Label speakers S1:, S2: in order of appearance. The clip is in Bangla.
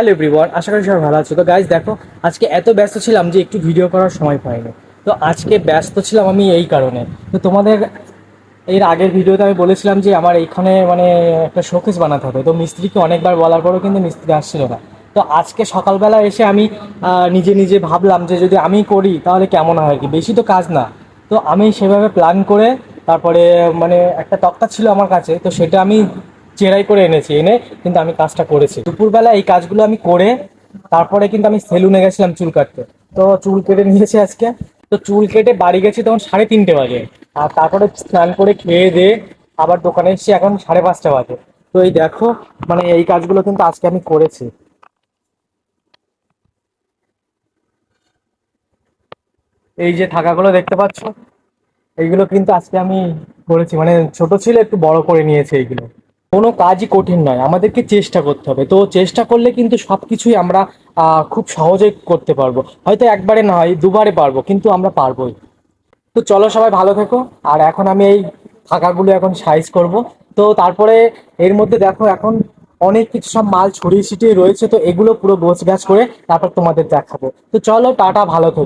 S1: হ্যালো এভরিওয়ান আশা করি সবাই ভালো আছো। তো গাইজ দেখো, আজকে এত ব্যস্ত ছিলাম যে একটু ভিডিও করার সময় পাইনি। তো আজকে ব্যস্ত ছিলাম আমি এই কারণে। তো তোমাদের এর আগের ভিডিওতে আমি বলেছিলাম যে আমার এইখানে মানে একটা শোকেস বানাতে হবে। তো মিস্ত্রিকে অনেকবার বলার পরেও কিন্তু মিস্ত্রি আসছিল না। তো আজকে সকালবেলা এসে আমি নিজে নিজে ভাবলাম যে যদি আমি করি, তাহলে কেমন হয় আর কি বেশি তো কাজ না। তো আমি সেভাবে প্ল্যান করে, তারপরে মানে একটা তক্তা ছিল আমার কাছে, তো সেটা আমি চেরাই করে এনেছি, এনে কিন্তু আমি কাজটা করেছি। দুপুরবেলা এই কাজগুলো আমি করে তারপরে কিন্তু আমি সেলুনে গেছিলাম চুল কাটতে। তো চুল কেটে নিয়েছি আজকে। তো চুল কেটে বাড়ি গেছি তখন সাড়ে তিনটে বাজে। আর তারপরে স্নান করে খেয়ে দিয়ে আবার দোকানে এসেছি, এখন সাড়ে পাঁচটা বাজে। তো এই দেখো মানে এই কাজগুলো কিন্তু আজকে আমি করেছি। এই যে থাকাগুলো দেখতে পাচ্ছ, এইগুলো কিন্তু আজকে আমি করেছি। মানে ছোট ছিল, একটু বড় করে নিয়েছে এইগুলো। কোনো কাজই কঠিন নয়, আমাদেরকে চেষ্টা করতে হবে। তো চেষ্টা করলে কিন্তু সব কিছুই আমরা খুব সহজে করতে পারব। হয়তো একবারে না হয়, দুবারে পারব, কিন্তু আমরা পারবোই। তো চলো সবাই ভালো থেকো। আর এখন আমি এই ফাঁকাগুলো এখন সাইজ করব। তো তারপরে এর মধ্যে দেখো এখন অনেক কিছু সব মাল ছড়িয়ে ছিটিয়ে রয়েছে, তো এগুলো পুরো গোছ গাছ করে তারপর তোমাদের দেখাবো। তো চলো টাটা, ভালো থেকো।